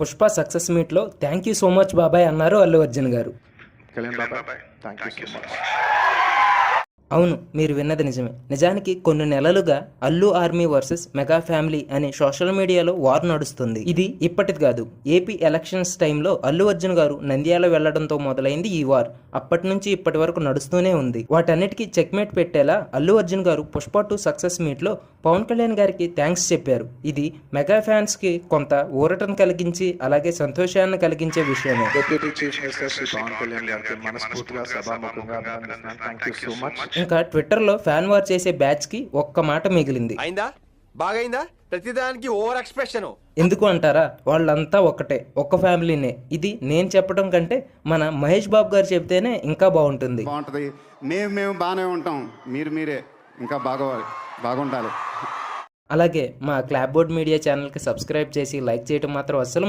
Pushpa success మీట్లో thank you so much బాబాయ్ అన్నారు అల్లు అర్జున్ గారు. కళ్యాణ్ బాబాయ్ థ్యాంక్ యూ సో మచ్ అవును మీరు విన్నది నిజమే. నిజానికి కొన్ని నెలలుగా Allu army versus mega family అనే సోషల్ మీడియాలో వార్ నడుస్తుంది. ఇది ఇప్పటిది కాదు. ఏపీ ఎలక్షన్స్ టైంలో అల్లు అర్జున్ గారు నంద్యాల వెళ్ళడంతో మొదలైంది ఈ వార్. అప్పటి నుంచి ఇప్పటి వరకు నడుస్తూనే ఉంది. వాటన్నిటికీ చెక్మేట్ పెట్టేలా అల్లు అర్జున్ గారు పుష్ప టూ సక్సెస్ మీట్లో పవన్ కళ్యాణ్ గారికి థ్యాంక్స్ చెప్పారు. ఇది మెగా ఫ్యాన్స్కి కొంత ఊరటను కలిగించి అలాగే సంతోషాన్ని కలిగించే విషయమే. Deputy chief minister Pawan Kalyan గారికి మనస్ఫూర్తిగా సభాముఖంగా థ్యాంక్ యూ సో మచ్ ఇంకా ట్విట్టర్లో ఫ్యాన్ వార్ చేసే బ్యాచ్కి ఒక్క మాట మిగిలింది. అయిందా? బాగైందా? ప్రతిదానికి ఓవర్ ఎక్స్ప్రెషన్. ఎందుకు అంటారా? వాళ్ళంతా ఒక్కటే ఒక్క ఫ్యామిలీనే. ఇది నేను చెప్పడం కంటే మన మహేష్ బాబు గారు చెప్తేనే ఇంకా బాగుంటుంది. బాగుంటుంది. మేము మేము బాగానే ఉంటాం. మీరు మీరే. ఇంకా బాగా బాగుండాలి. అలాగే మా క్లాప్ బోర్డ్ మీడియా ఛానల్కి సబ్స్క్రైబ్ చేసి లైక్ చేయడం మాత్రం అస్సలు